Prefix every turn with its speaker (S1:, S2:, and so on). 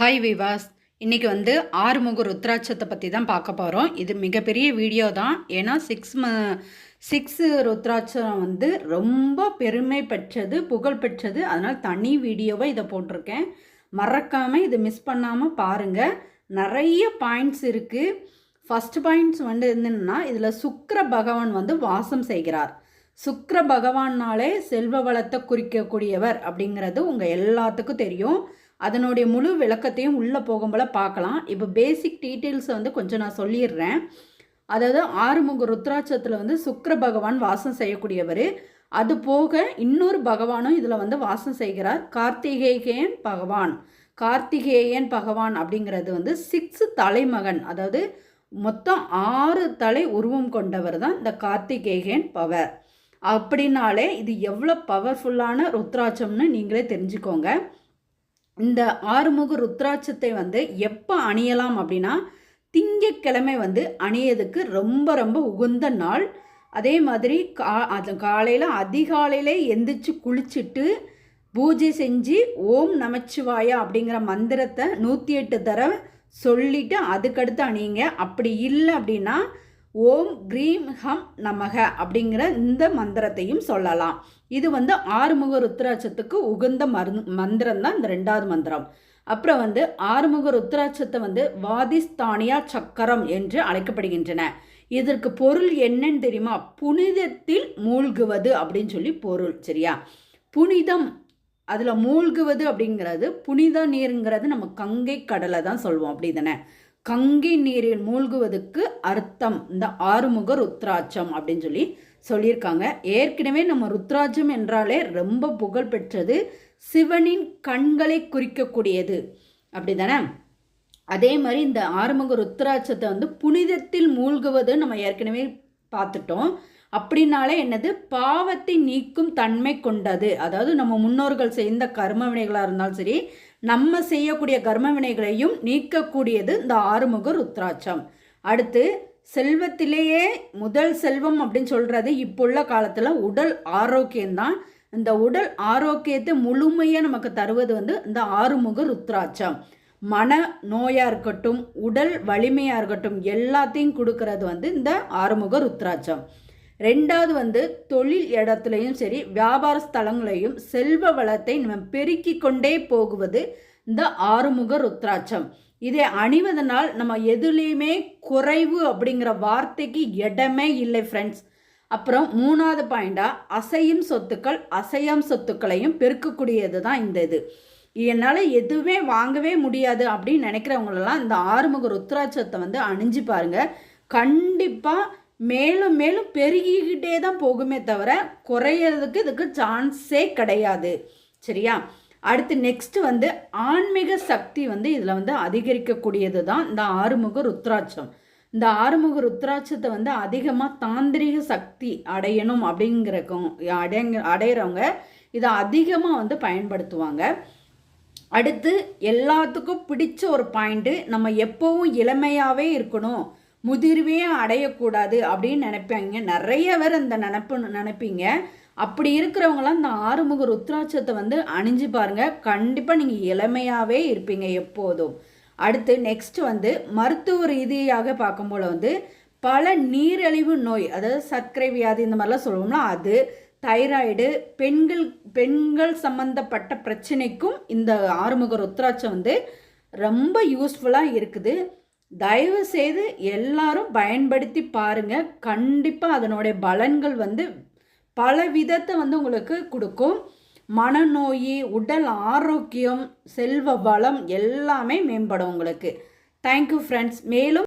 S1: Hi விவாஸ் இன்றைக்கி வந்து ஆறுமுக ருத்ராட்சத்தை பற்றி தான் பார்க்க போகிறோம் இது மிகப்பெரிய வீடியோ தான். ஏன்னா சிக்ஸ் ம சிக்ஸ் ருத்ராட்சம் வந்து ரொம்ப பெருமை பெற்றது புகழ் பெற்றது. அதனால் தனி வீடியோவை இதை போட்டிருக்கேன். மறக்காமல் இது மிஸ் பண்ணாமல் பாருங்கள் நிறைய பாயிண்ட்ஸ் இருக்குது ஃபஸ்ட் பாயிண்ட்ஸ் வந்து என்னென்னா இதில் சுக்கர பகவான் வந்து வாசம் செய்கிறார். சுக்கர பகவான்னாலே செல்வ வளத்தை குறிக்கக்கூடியவர் அப்படிங்கிறது உங்கள் எல்லாத்துக்கும் தெரியும். அதனுடைய முழு விளக்கத்தையும் உள்ளே போகும்போல பார்க்கலாம். இப்போ பேசிக் டீட்டெயில்ஸை வந்து கொஞ்சம் நான் சொல்லிடுறேன். அதாவது ஆறுமுக ருத்ராட்சத்தில் வந்து சுக்கர பகவான் வாசம் செய்யக்கூடியவர். அது போக இன்னொரு பகவானும் இதில் வந்து வாசம் செய்கிறார். கார்த்திகேயன் பகவான். கார்த்திகேயன் பகவான் அப்படிங்கிறது வந்து சிக்ஸ் தலைமகன். அதாவது மொத்தம் ஆறு தலை உருவம் கொண்டவர் தான் இந்த கார்த்திகேயன் பவர். அப்படின்னாலே இது எவ்வளோ பவர்ஃபுல்லான ருத்ராட்சம்னு நீங்களே தெரிஞ்சுக்கோங்க. இந்த ஆறுமுக ருத்ராட்சத்தை வந்து எப்போ அணியலாம் அப்படின்னா திங்கக்கிழமை வந்து அணியதுக்கு ரொம்ப ரொம்ப உகுந்த நாள். அதே மாதிரி கா அது காலையில் அதிகாலையிலே எந்திரிச்சு குளிச்சுட்டு பூஜை செஞ்சு ஓம் நமச்சிவாயா அப்படிங்கிற மந்திரத்தை நூற்றி எட்டு தடவை சொல்லிவிட்டு அதுக்கடுத்து அணியுங்க. அப்படி இல்லை அப்படின்னா ஓம் க்ரீம் ஹம் நமக அப்படிங்கிற இந்த மந்திரத்தையும் சொல்லலாம். இது வந்து ஆறுமுக ருத்ராட்சத்துக்கு உகந்த மருந்து மந்திரம் தான் இந்த ரெண்டாவது மந்திரம். அப்புறம் வந்து ஆறுமுக ருத்ராட்சத்தை வந்து வாதிஸ்தானியா சக்கரம் என்று அழைக்கப்படுகின்றன. இதற்கு பொருள் என்னன்னு தெரியுமா? புனிதத்தில் மூழ்குவது அப்படின்னு சொல்லி பொருள் சரியா? புனிதம் அதில் மூழ்குவது அப்படிங்கிறது புனித நீருங்கிறது நம்ம கங்கை கடலை தான் சொல்லுவோம் அப்படி தானே கங்கை நீரில் மூழ்குவதற்கு அர்த்தம். இந்த ஆறுமுக ருத்ராட்சம் அப்படின்னு சொல்லி சொல்லியிருக்காங்க. ஏற்கனவே நம்ம ருத்ராட்சம் என்றாலே ரொம்ப புகழ் பெற்றது சிவனின் கண்களை குறிக்கக்கூடியது. அப்படி தானே அதே மாதிரி இந்த ஆறுமுக ருத்ராட்சத்தை வந்து புனிதத்தில் மூழ்குவது நம்ம ஏற்கனவே பார்த்துட்டோம். அப்படின்னாலே என்னது? பாவத்தை நீக்கும் தன்மை கொண்டது. அதாவது நம்ம முன்னோர்கள் செய்த கர்ம வினைகளாக இருந்தாலும் சரி நம்ம செய்யக்கூடிய கர்ம வினைகளையும் நீக்கக்கூடியது இந்த ஆறுமுக ருத்ராட்சம். அடுத்து செல்வத்திலேயே முதல் செல்வம் அப்படின்னு சொல்கிறது இப்போ உள்ள காலத்தில் உடல் ஆரோக்கியம்தான். இந்த உடல் ஆரோக்கியத்தை முழுமையாக நமக்கு தருவது வந்து இந்த ஆறுமுக ருத்ராட்சம். மன நோயாக இருக்கட்டும் உடல் வலிமையாக இருக்கட்டும் எல்லாத்தையும் கொடுக்கறது வந்து இந்த ஆறுமுக ருத்ராட்சம். ரெண்டாவது வந்து தொழில் இடத்துலையும் சரி வியாபார ஸ்தலங்களையும் செல்வ வளத்தை நம்ம பெருக்கி கொண்டே போகுவது இந்த ஆறுமுக ருத்ராட்சம். இதை அணிவதனால் நம்ம எதுலேயுமே குறைவு அப்படிங்கிற வார்த்தைக்கு இடமே இல்லை ஃப்ரெண்ட்ஸ் அப்புறம் மூணாவது பாயிண்டாக அசையும் சொத்துக்கள் அசையாம் சொத்துக்களையும் பெருக்கக்கூடியது தான் இந்த இது. என்னால் எதுவுமே வாங்கவே முடியாது அப்படின்னு நினைக்கிறவங்களெல்லாம் இந்த ஆறுமுக ருத்ராட்சத்தை வந்து அணிஞ்சு பாருங்கள் கண்டிப்பாக மேலும் மேலும் பெருகிக்கிட்டே தான் போகுமே தவிர குறையிறதுக்கு இதுக்கு சான்ஸே கிடையாது. சரியா? அடுத்து நெக்ஸ்ட் வந்து ஆன்மீக சக்தி வந்து இதில் வந்து அதிகரிக்கக்கூடியது தான் இந்த ஆறுமுக ருத்ராட்சம். இந்த ஆறுமுக ருத்ராட்சத்தை வந்து அதிகமாக தாந்திரிக சக்தி அடையணும் அப்படிங்கிறக்கும் அடைங்க அடையிறவங்க இதை அதிகமாக வந்து பயன்படுத்துவாங்க. அடுத்து எல்லாத்துக்கும் பிடிச்ச ஒரு பாயிண்ட்டு நம்ம எப்போவும் இளமையாகவே இருக்கணும். முதிர்வே அடையக்கூடாது அப்படின்னு நினைப்பாங்க. நிறைய பேர் அந்த நினப்பு நினைப்பீங்க. அப்படி இருக்கிறவங்களாம் இந்த ஆறுமுக ருத்ராட்சத்தை வந்து அணிஞ்சு பாருங்க. கண்டிப்பாக நீங்கள் இளமையாகவே இருப்பீங்க எப்போதும். அடுத்து நெக்ஸ்ட் வந்து மருத்துவ ரீதியாக பார்க்கும்போது வந்து பல நீரழிவு நோய் அதாவது சர்க்கரை வியாதி இந்த மாதிரிலாம் சொல்லுவோம்னா அது தைராய்டு பெண்கள் பெண்கள் சம்மந்தப்பட்ட பிரச்சனைக்கும் இந்த ஆறுமுக ருத்ராட்சம் வந்து ரொம்ப யூஸ்ஃபுல்லாக இருக்குது. தயவு செய்து எல்லாரும் பயன்படுத்தி பாருங்கள் கண்டிப்பாக அதனுடைய பலன்கள் வந்து பல விதத்தை வந்து உங்களுக்கு கொடுக்கும். மனநோய் உடல் ஆரோக்கியம் செல்வ வளம் எல்லாமே மேம்படும் உங்களுக்கு. தேங்க்யூ ஃப்ரெண்ட்ஸ் மேலும்